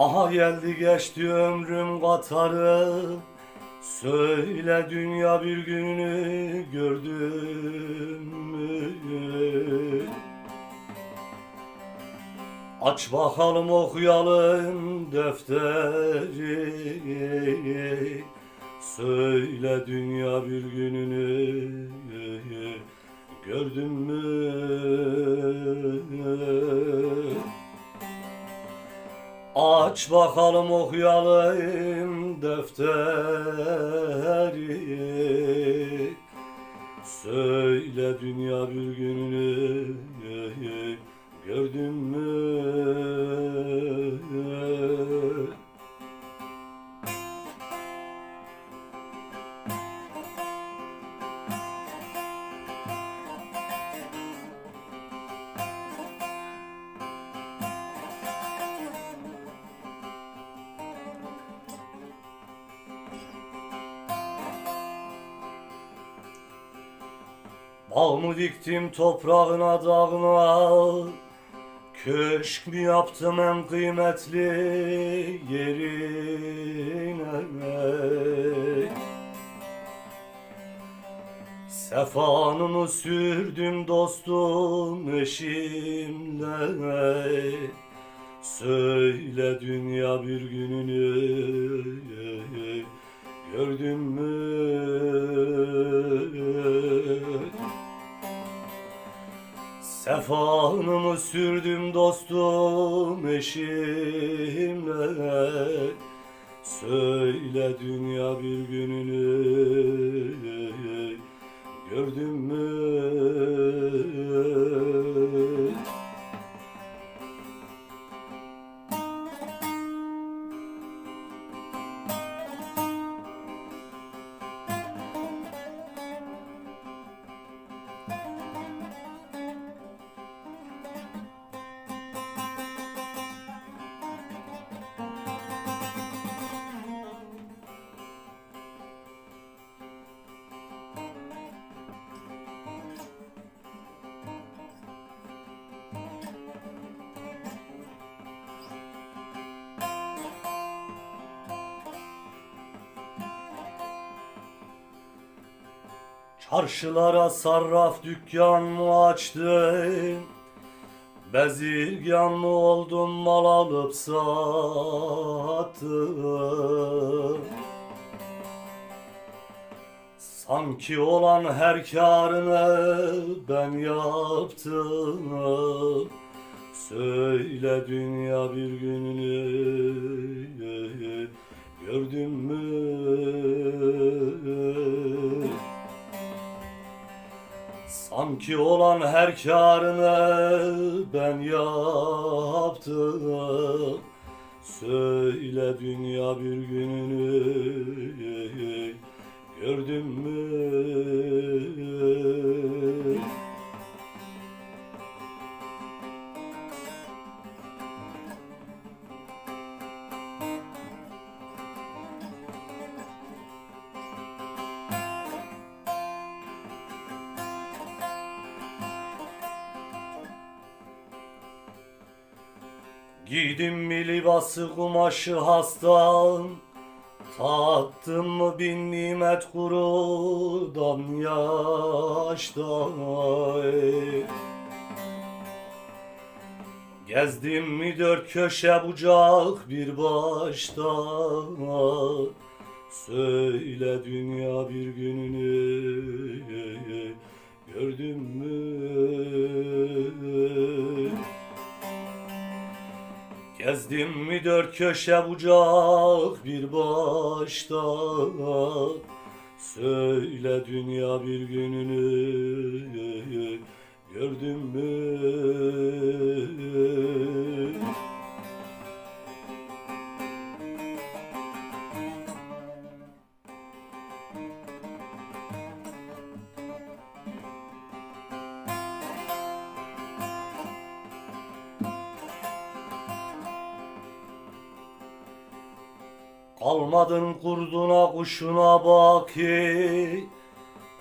Aha geldi geçti ömrüm katarı Söyle dünya bir gününü gördün mü? Aç bakalım okuyalım defteri Söyle dünya bir gününü gördün mü? Aç bakalım okuyalım defteri Söyle dünya bir gününü gördün mü? Bağ mı diktim toprağına dağına. Köşk mü yaptım en kıymetli yerine? Sefanımı sürdüm dostum eşimle. Söyle dünya bir gününü. Gördün mü? Sefanımı sürdüm dostum eşimle Söyle dünya bir gününü gördün mü? Çarşılara sarraf dükkan mı açtın? Bezirgan mı oldun mal alıp sattın? Sanki olan her karını ben yaptım Söyle dünya bir gününü gördün mü? Sanki olan her karını ben yaptım. Söyle dünya bir gününü Giydim mi libası kumaşı hastan? Tattım mı bin nimet kurudan yaştan? Gezdim mi dört köşe bucak bir başta Söyle dünya bir gününü. Gördün mü? Gezdim mi dört köşe bucak bir başta Söyle dünya bir gününü gördün mü? Kalmadın kurduna kuşuna baki.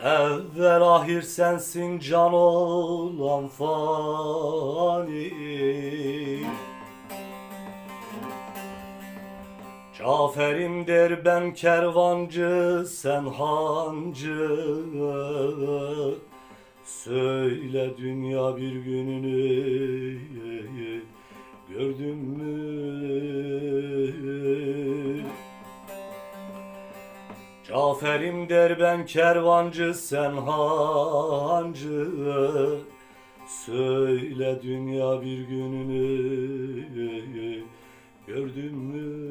Evvel ahir sensin can olan fani. Caferim der ben kervancı sen hancı. Söyle dünya bir gününü. Gördün mü? Caferim der ben kervancı sen hancı Söyle dünya bir gününü gördün mü?